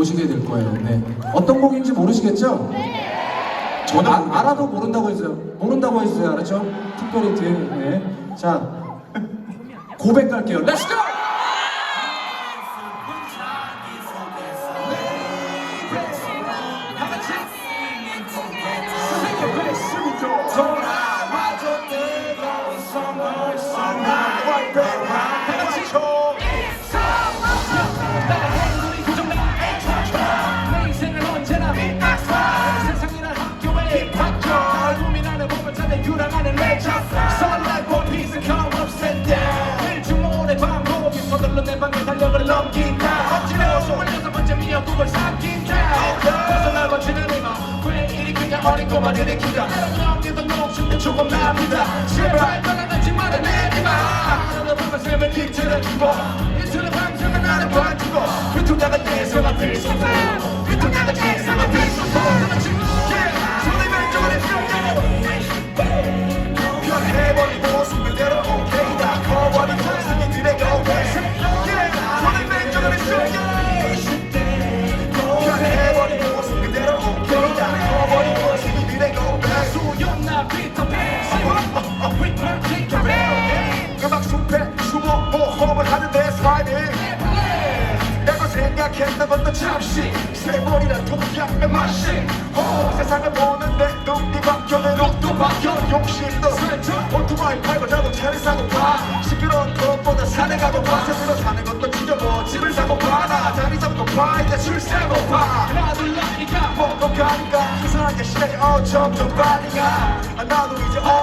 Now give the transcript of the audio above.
보시게 될 거예요. 네. 어떤 곡인지 모르시겠죠? 네. 저는 아, 알아도 모른다고 했어요. 모른다고 했어요. 알았죠? 뒤에. 네. 자, 고백 갈게요. 렛츠 고! 돌아와줘 어린 꼬마를 일으키다 영리도 욕심도 조금 납니다. 제발 떠나가지 말아 내리마. 하루를 보면 삶을 이틀을 주고 이틀을 밤새면 나를 봐주고 위통나가 내 생활 필수품 생각했던 것도 잠시. 세월이란 동양의 맛이 어, 세상을 보는데 눈이 바뀌어 내 눈도 바뀌어 욕심도 살짝 오토바이 팔고 자동차를 사고 봐 시끄러운 것보다 산에 가고 봐 스스로 사는 것도 지겨워 집을 사고 봐나 자리 잡고 봐 이제 술 사고 봐 나둘러니까. 보고 가니까 이상하게 시간이 어 점점 빨리 가. 아, 나도 이제 어디